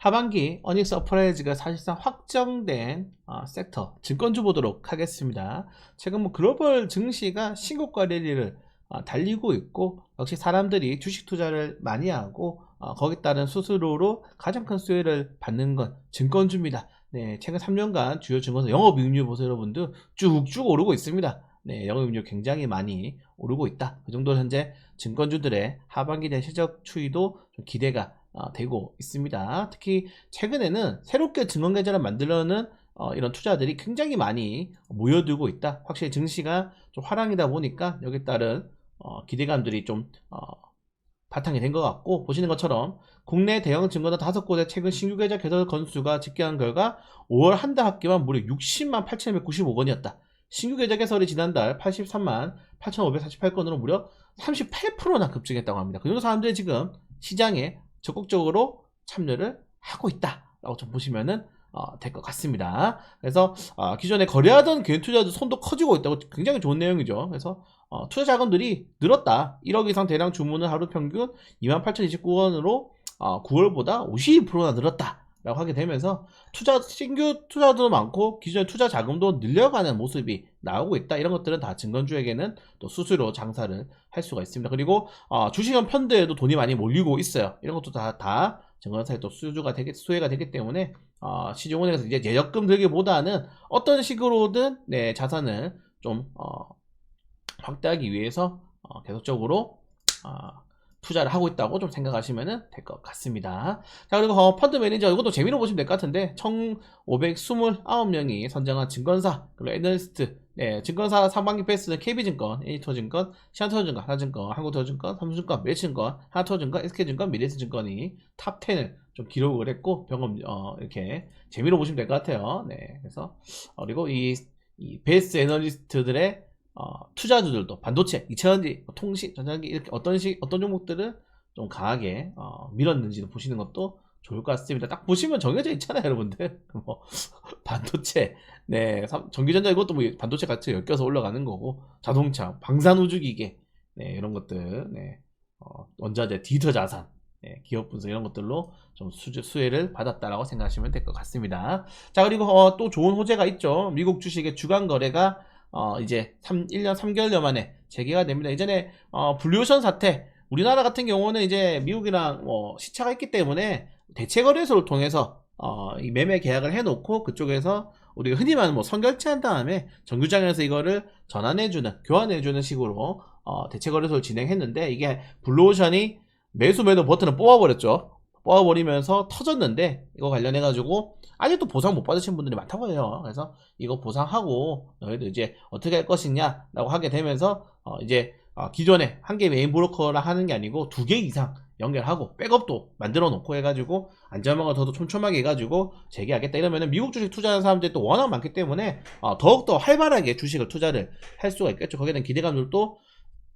하반기 어닝 서프라이즈가 사실상 확정된 어, 섹터 증권주 보도록 하겠습니다. 최근 뭐 글로벌 증시가 신고가 랠리를 어, 달리고 있고 역시 사람들이 주식 투자를 많이 하고 어, 거기에 따른 수수료로 가장 큰 수혜를 받는 건 증권주입니다. 네, 최근 3년간 주요 증권사 영업이익률 보세요, 여러분들 쭉쭉 오르고 있습니다. 네, 영업이익률 굉장히 많이 오르고 있다. 그 정도 현재 증권주들의 하반기 대 실적 추이도 좀 기대가 어, 되고 있습니다. 특히 최근에는 새롭게 증권 계좌를 만들려는 어, 이런 투자들이 굉장히 많이 모여들고 있다. 확실히 증시가 좀 화랑이다 보니까 여기에 따른 어, 기대감들이 좀 어, 바탕이 된 것 같고 보시는 것처럼 국내 대형 증권사 다섯 곳의 최근 신규 계좌 개설 건수가 집계한 결과 5월 한 달 합계만 무려 60만 8,195 건이었다. 신규 계좌 개설이 지난달 83만 8,548건으로 무려 38%나 급증했다고 합니다. 그 정도 사람들이 지금 시장에 적극적으로 참여를 하고 있다라고 좀 보시면은 어, 될 것 같습니다. 그래서 어, 기존에 거래하던 개인 투자도 손도 커지고 있다고 굉장히 좋은 내용이죠. 그래서 어, 투자 자금들이 늘었다. 1억 이상 대량 주문은 하루 평균 28,029원으로 어, 9월보다 52%나 늘었다. 라고 하게 되면서 투자 신규 투자도 많고 기존의 투자 자금도 늘려가는 모습이 나오고 있다. 이런 것들은 다 증권주에게는 또 수수료 장사를 할 수가 있습니다. 그리고 어, 주식형 펀드에도 돈이 많이 몰리고 있어요. 이런 것도 다, 다 증권사에 또 수주가 되기 수혜가 되기 때문에 어, 시중은행에서 이제 예적금 들기보다는 어떤 식으로든 네, 자산을 좀 어, 확대하기 위해서 어, 계속적으로 어, 투자를 하고 있다고 좀 생각하시면 될 것 같습니다. 자, 그리고 어, 펀드 매니저 이것도 재미로 보시면 될 것 같은데 1529명이 선정한 증권사 그리고 애널리스트 네, 증권사 상반기 패스는 KB증권, 에이터증권, 시안터증권, 하나증권, 한국터증권, 삼성증권, 메리증권, 하나터증권, SK증권, 미래스증권이 탑 10을 좀 기록을 했고 병금 어, 이렇게 재미로 보시면 될 것 같아요. 네, 그래서 어, 그리고 이, 이 베이스 애널리스트들의 어, 투자주들도 반도체, 2차전지, 통신, 전자기 이렇게 어떤 식 어떤 종목들을 좀 강하게 어, 밀었는지도 보시는 것도 좋을 것 같습니다. 딱 보시면 정해져 있잖아요, 여러분들. 뭐 반도체, 네, 삼- 전기전자 이것도 뭐 반도체 같이 엮여서 올라가는 거고 자동차, 방산우주기계, 네, 이런 것들, 네, 어, 원자재, 디지털 자산, 네, 기업 분석 이런 것들로 좀 수주, 수혜를 받았다라고 생각하시면 될 것 같습니다. 자, 그리고 어, 또 좋은 호재가 있죠. 미국 주식의 주간 거래가 어, 이제 3, 1년 3개월여 만에 재개가 됩니다. 이전에 어, 블루오션 사태, 우리나라 같은 경우는 이제 미국이랑 뭐 시차가 있기 때문에 대체 거래소를 통해서 어, 이 매매 계약을 해놓고 그쪽에서 우리가 흔히 말하는 뭐 선결제한 다음에 정규장에서 이거를 전환해주는 교환해주는 식으로 어, 대체 거래소를 진행했는데 이게 블루오션이 매수 매도 버튼을 뽑아버렸죠. 뽑아버리면서 터졌는데 이거 관련해 가지고 아직도 보상 못 받으신 분들이 많다고 해요. 그래서 이거 보상하고 너희들 이제 어떻게 할 것이냐 라고 하게 되면서 어, 이제 어, 기존에 한 개 메인 브로커라 하는 게 아니고 두 개 이상 연결하고 백업도 만들어 놓고 해가지고 안전망을 더더 촘촘하게 해가지고 재개하겠다 이러면은 미국 주식 투자하는 사람들이 또 워낙 많기 때문에 어, 더욱더 활발하게 주식을 투자를 할 수가 있겠죠. 거기에 대한 기대감들도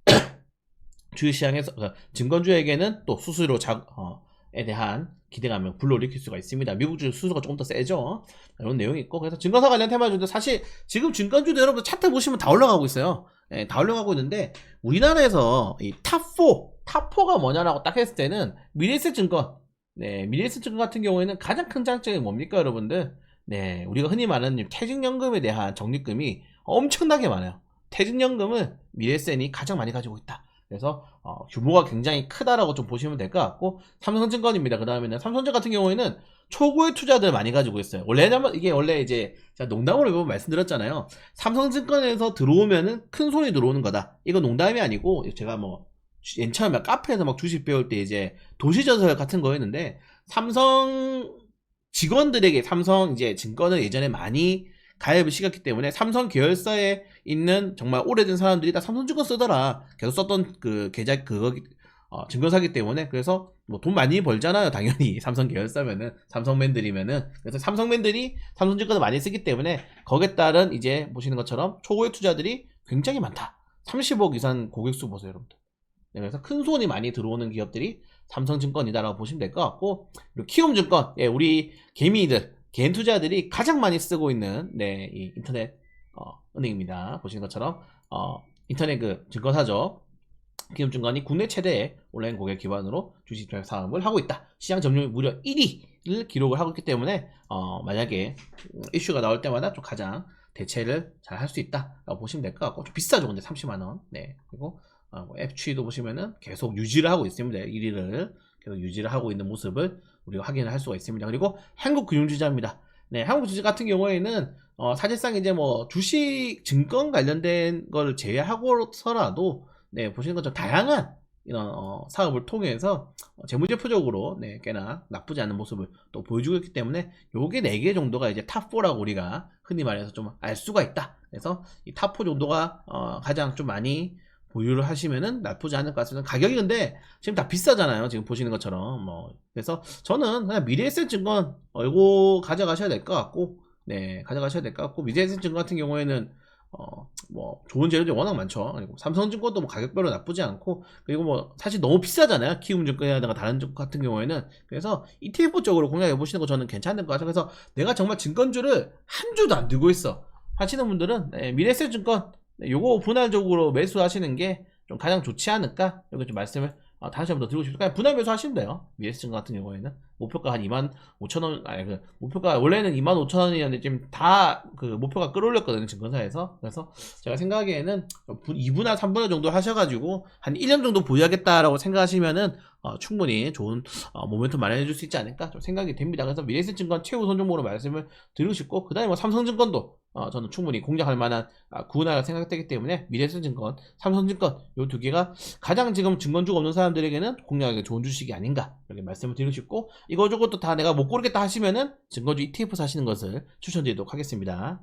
주식시장에서 어, 증권주에게는 또 수수료 자, 어, 에 대한 기대감을 불러일으킬 수가 있습니다. 미국 주식 수수가 조금 더 세죠. 이런 내용이 있고 그래서 증권사 관련 테마주도 사실 지금 증권주도 여러분 차트 보시면 다 올라가고 있어요. 예, 다 올라가고 있는데 우리나라에서 이 탑4 탑4가 뭐냐라고 딱 했을 때는 미래에셋 증권 네 미래에셋 증권 같은 경우에는 가장 큰 장점이 뭡니까 여러분들 네 우리가 흔히 말하는 퇴직연금에 대한 적립금이 엄청나게 많아요. 퇴직연금은 미래에셋이 가장 많이 가지고 있다. 그래서 어, 규모가 굉장히 크다라고 좀 보시면 될 것 같고 삼성증권입니다. 그 다음에는 삼성증권 같은 경우에는 초고의 투자들 많이 가지고 있어요. 원래는 이게 원래 이제 제가 농담으로 몇번 말씀드렸잖아요. 삼성증권에서 들어오면은 큰 손이 들어오는 거다. 이건 농담이 아니고 제가 뭐 옛처럼 막 카페에서 막 주식 배울 때 이제 도시전설 같은 거였는데 삼성 직원들에게 삼성 이제 증권을 예전에 많이 가입을 시켰기 때문에 삼성 계열사에 있는 정말 오래된 사람들이 다 삼성증권 쓰더라. 계속 썼던 그 계좌 그거 어, 증권사기 때문에 그래서 뭐 돈 많이 벌잖아요. 당연히 삼성 계열사면은 삼성맨들이면은 그래서 삼성맨들이 삼성증권을 많이 쓰기 때문에 거기에 따른 이제 보시는 것처럼 초고액 투자들이 굉장히 많다. 30억 이상 고객 수 보세요, 여러분들. 네, 그래서 큰 손이 많이 들어오는 기업들이 삼성증권이다라고 보시면 될 것 같고 그리고 키움증권, 예, 우리 개미들 개인 투자들이 가장 많이 쓰고 있는 네, 이 인터넷 어, 은행입니다. 보시는 것처럼 어, 인터넷 그 증권사죠. 키움증권이 국내 최대의 온라인 고객 기반으로 주식 투자 사업을 하고 있다. 시장 점유율 무려 1위 기록을 하고 있기 때문에 어, 만약에 음, 이슈가 나올 때마다 좀 가장 대체를 잘 할 수 있다라고 보시면 될 것 같고 좀 비싸죠 근데 30만 원. 네 그리고 어, 뭐앱 추이도 보시면은 계속 유지를 하고 있습니다. 1위를 계속 유지를 하고 있는 모습을 우리가 확인을 할 수가 있습니다. 그리고 한국 금융주자입니다. 네, 한국주자 같은 경우에는 어, 사실상 이제 뭐 주식 증권 관련된 걸 제외하고서라도 네, 보시는 것처럼 다양한 이런 어, 사업을 통해서 어, 재무제표적으로 네, 꽤나 나쁘지 않은 모습을 또 보여주고 있기 때문에 요게 4개 정도가 이제 탑4라고 우리가 흔히 말해서 좀 알 수가 있다. 그래서 이 탑4 정도가 어, 가장 좀 많이 보유를 하시면은 나쁘지 않을 것 같습니다. 가격이 근데 지금 다 비싸잖아요. 지금 보시는 것처럼 뭐 그래서 저는 그냥 미래에셋 증권 어, 이거 가져가셔야 될 것 같고 네 가져가셔야 될 것 같고 미래에셋 증권 같은 경우에는 어 뭐 좋은 재료들이 워낙 많죠. 그리고 삼성증권도 뭐 가격별로 나쁘지 않고 그리고 뭐 사실 너무 비싸잖아요. 키움증권이라든가 다른 증권 같은 경우에는 그래서 ETF 쪽으로 공략해 보시는 거 저는 괜찮은 것 같아요. 그래서 내가 정말 증권주를 한 주도 안 들고 있어 하시는 분들은 네, 미래에셋 증권 네, 요거 분할적으로 매수하시는 게 좀 가장 좋지 않을까? 이렇게 좀 말씀을 어, 다시 한번 더 드리고 싶습니다. 분할 매수 하시면 돼요. 미래증권 같은 경우에는 목표가 한 2만 5천 원, 아니 그 목표가 원래는 2만 5천 원이었는데 지금 다 그 목표가 끌어올렸거든요 증권사에서. 그래서 제가 생각하기에는 2분할 3분할 정도 하셔가지고 한 1년 정도 보유하겠다라고 생각하시면은 어, 충분히 좋은 어, 모멘텀 마련해 줄 수 있지 않을까 좀 생각이 됩니다. 그래서 미래증권 최우선 종목으로 말씀을 드리고 싶고 그 다음에 뭐 삼성증권도 어, 저는 충분히 공략할 만한 아, 구분화가 생각되기 때문에 미래증권, 삼성증권 요 두 개가 가장 지금 증권주가 없는 사람들에게는 공략하기 좋은 주식이 아닌가 이렇게 말씀을 드리고 싶고 이거 저것도 다 내가 못 고르겠다 하시면은 증권주 ETF 사시는 것을 추천드리도록 하겠습니다.